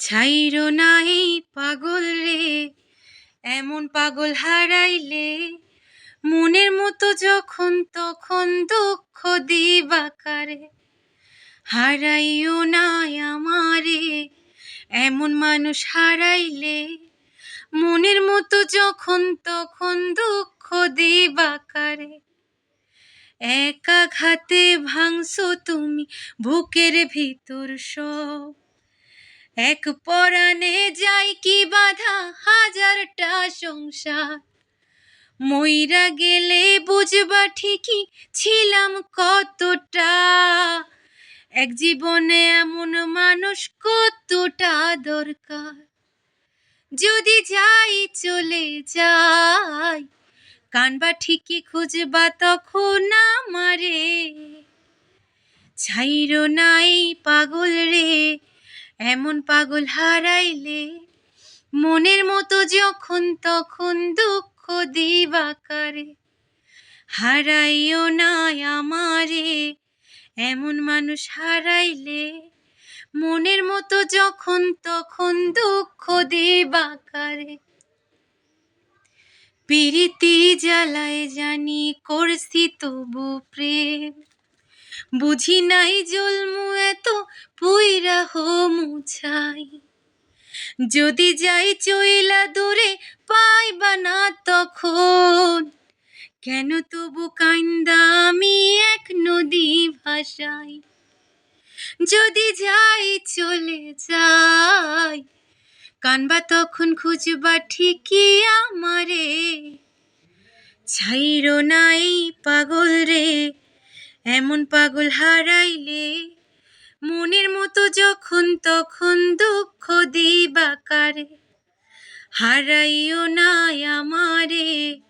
ছাইরো নাই পাগল রে, এমন পাগল হারাইলে মনের মতো যখন তখন দুঃখ দিবাকারে হারাইও নাই আমারে, এমন মানুষ হারাইলে মনের মতো যখন তখন দুঃখ দিবাকারে একা ঘাতে ভাঙছো তুমি বুকের ভিতর সব। এক পরাণে যাই কি বাধা, হাজারটা সংসার। মইরা গেলে বুঝবা ঠিকই ছিলাম কতটা। এক জীবনে এমন মানুষ কতটা দরকার। যদি যাই চলে যাই, কানবা ঠিকই খুঁজবা তখন আমারে। ছাইরো নাই পাগল এমন পাগল হারাইলে মনের মতো যখন তখন দুঃখ দিবাকারে। হারাইও না আমারে, এমন মানুষ হারাইলে মনের মতো যখন তখন দুঃখ দিবাকারে। প্রীতি জ্বালায় জানি করছি তবু প্রেম। বুঝি নাই জলমু এত পুইরা হো মুছাই। যদি যাই চইলা দূরে, পাইবা না তখন। কেন তবু কান্দা আমি এক নদী ভাষাই যদি যাই চলে যাই, কানবা তখন খুঁজবা ঠিকই আমারে। ছাইরো নাই পাগল রে এমন পাগল হারাইলে মনের মতো যখন তখন দুঃখ দিবাকারে হারাইও না আমারে,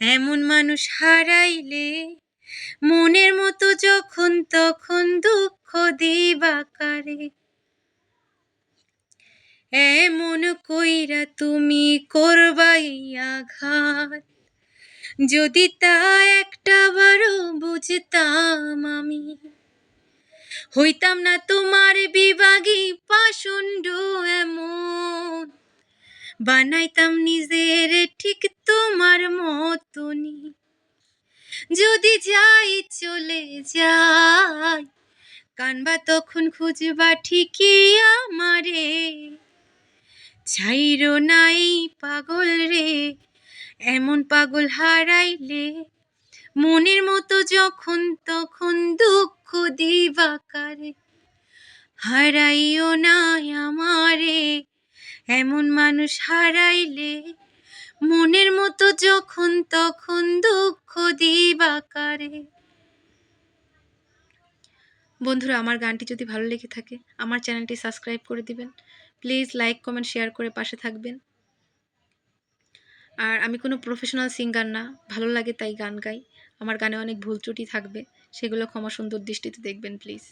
এমন মানুষ হারাইলে মনের মতো যখন তখন দুঃখ দিবাকারে এমন কইরা তুমি করবাই আঘাত, যদি তা বারো বুঝতাম আমি। হইতাম না তোমার বিভাগী পাষণ্ড এমন। বানাইতাম নিজের ঠিক তোমার মতনই। যদি যাই চলে যাই, কানবা তখন খুঁজবা ঠিকই আমারে। ছাইরো নাই পাগল রে, এমন পাগল হারাইলে মনের মতো যখন তখন দুঃখ দিবাকারে। হারাইও না আমারে, এমন মানুষ হারাইলে মনের মতো যখন তখন দুঃখ দিবাকারে। বন্ধুরা, আমার গানটি যদি ভালো লেগে থাকে, আমার চ্যানেলটি সাবস্ক্রাইব করে দিবেন। প্লিজ লাইক, কমেন্ট, শেয়ার করে পাশে থাকবেন। আর আমি কোনো প্রফেশনাল সিঙ্গার না, ভালো লাগে তাই গান গাই। আমার গানে অনেক ভুল ত্রুটি থাকবে সেগুলো ক্ষমা সুন্দর দৃষ্টিতে দেখবেন প্লিজ